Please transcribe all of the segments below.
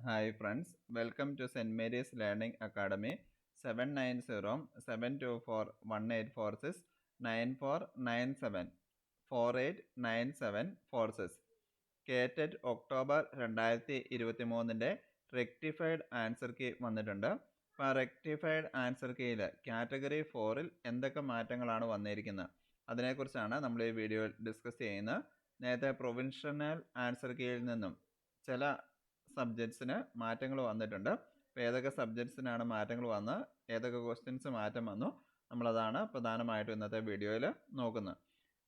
Hi friends welcome to Saint Mary's learning academy seven nine zero seven two four one eight four six nine four nine seven four eight nine seven four six കേറ്റഡ് October രണ്ടായിരത്തി ഇരുപത്തി മൂന്നിന്റെ rectified answer key വന്നിട്ടുണ്ട് അപ്പോൾ rectified answer കീയിൽ category ഫോറിൽ എന്തൊക്കെ മാറ്റങ്ങളാണ് വന്നിരിക്കുന്നത് അതിനെക്കുറിച്ചാണ് നമ്മൾ ഈ വീഡിയോയിൽ ഡിസ്കസ് ചെയ്യുന്നത് നേരത്തെ പ്രൊവിൻഷണൽ ആൻസർ കീയിൽ നിന്നും ചില സബ്ജക്ട്സിന് മാറ്റങ്ങൾ വന്നിട്ടുണ്ട്. അപ്പോൾ ഏതൊക്കെ സബ്ജക്ട്സിനാണ് മാറ്റങ്ങൾ വന്ന് ഏതൊക്കെ ക്വസ്റ്റ്യൻസ് മാറ്റം വന്നു നമ്മളതാണ് പ്രധാനമായിട്ടും ഇന്നത്തെ വീഡിയോയിൽ നോക്കുന്നത്.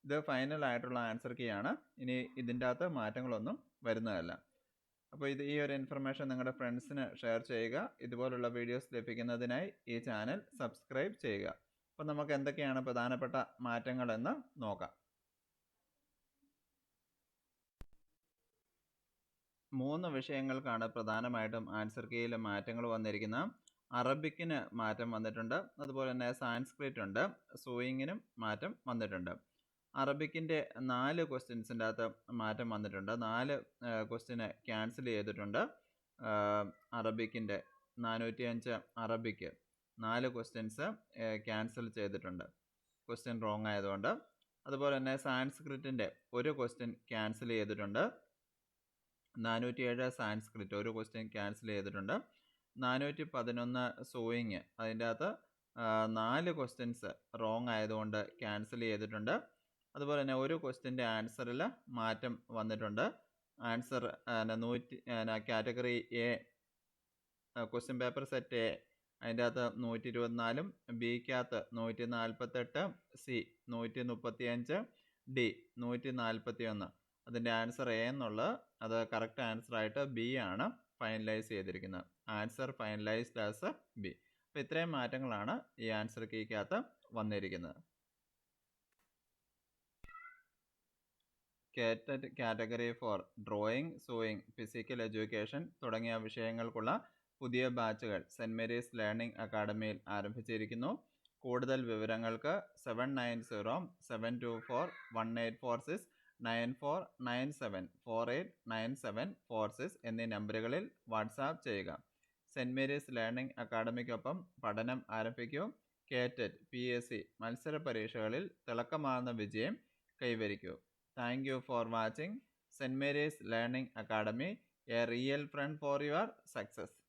ഇത് ഫൈനൽ ആയിട്ടുള്ള ആൻസർ കീ ആണ് ഇനി ഇതിന്റെ അകത്ത് മാറ്റങ്ങളൊന്നും വരുന്നതല്ല. അപ്പോൾ ഇത് ഈ ഒരു ഇൻഫർമേഷൻ നിങ്ങളുടെ ഫ്രണ്ട്സിന് ഷെയർ ചെയ്യുക. ഇതുപോലുള്ള വീഡിയോസ് ലഭിക്കുന്നതിനായി ഈ ചാനൽ സബ്സ്ക്രൈബ് ചെയ്യുക. അപ്പോൾ നമുക്ക് എന്തൊക്കെയാണ് പ്രധാനപ്പെട്ട മാറ്റങ്ങളെന്ന് നോക്കാം. മൂന്ന് വിഷയങ്ങൾക്കാണ് പ്രധാനമായിട്ടും ആൻസർ കീയിൽ മാറ്റങ്ങൾ വന്നിരിക്കുന്നത് അറബിക്കിന് മാറ്റം വന്നിട്ടുണ്ട്. അതുപോലെ തന്നെ സാൻസ്ക്രിറ്റ് ഉണ്ട് സൂയിങ്ങിനും മാറ്റം വന്നിട്ടുണ്ട്. അറബിക്കിന്റെ നാല് ക്വസ്റ്റ്യൻസിന്റെ അകത്ത് മാറ്റം വന്നിട്ടുണ്ട്. നാല് ക്വസ്റ്റ്യന് ക്യാൻസൽ ചെയ്തിട്ടുണ്ട്. അറബിക്കിന്റെ നാനൂറ്റി അഞ്ച് അറബിക്ക് നാല് ക്വസ്റ്റ്യൻസ് ക്യാൻസൽ ചെയ്തിട്ടുണ്ട്. ക്വസ്റ്റ്യൻ റോങ് ആയതുകൊണ്ട്. അതുപോലെ തന്നെ സാൻസ്ക്രിറ്റിന്റെ ഒരു ക്വസ്റ്റ്യൻ ക്യാൻസൽ ചെയ്തിട്ടുണ്ട്. നാനൂറ്റി ഏഴ് സാൻസ്ക്രിറ്റ് ഒരു ക്വസ്റ്റ്യൻ ക്യാൻസൽ ചെയ്തിട്ടുണ്ട്. നാനൂറ്റി പതിനൊന്ന് സോയിങ് അതിന്റെ അകത്ത് നാല് ക്വസ്റ്റ്യൻസ് റോങ് ആയതുകൊണ്ട് ക്യാൻസൽ ചെയ്തിട്ടുണ്ട്. അതുപോലെ തന്നെ ഒരു ക്വസ്റ്റ്യന്റെ ആൻസറിൽ മാറ്റം വന്നിട്ടുണ്ട്. ആൻസർ നൂറ്റി category A question paper set A അതിന്റെ അകത്ത് നൂറ്റി ഇരുപത്തിനാലും ബിക്കകത്ത് നൂറ്റി നാൽപ്പത്തെട്ട് സി നൂറ്റി മുപ്പത്തിയഞ്ച് ഡി നൂറ്റി നാൽപ്പത്തി ഒന്ന് അതിന്റെ ആൻസർ എ എന്നുള്ളത്. അത് കറക്റ്റ് ആൻസർ ആയിട്ട് ബി ആണ് ഫൈനലൈസ് ചെയ്തിരിക്കുന്നത്. Answer finalised as B. അപ്പോൾ ഇത്രയും മാറ്റങ്ങളാണ് ഈ ആൻസർ കീക്കകത്ത് വന്നിരിക്കുന്നത്. കേറ്റഡ് category four drawing sewing physical education തുടങ്ങിയ വിഷയങ്ങൾക്കുള്ള പുതിയ ബാച്ചുകൾ സെന്റ് മേരീസ് ലേണിംഗ് അക്കാഡമിയിൽ ആരംഭിച്ചിരിക്കുന്നു. കൂടുതൽ വിവരങ്ങൾക്ക് seven nine zero seven two four one eight four six nine four nine seven four eight nine seven four six എന്നീ നമ്പറുകളിൽ വാട്സാപ്പ് ചെയ്യുക. സെന്റ് മേരീസ് ലേണിംഗ് അക്കാഡമിക്കൊപ്പം പഠനം ആരംഭിക്കൂ. കേറ്റഡ് പി എസ് സി മത്സര പരീക്ഷകളിൽ തിളക്കമാർന്ന വിജയം കൈവരിക്കൂ. Thank you for watching. Saint Mary's learning academy a real friend for your success.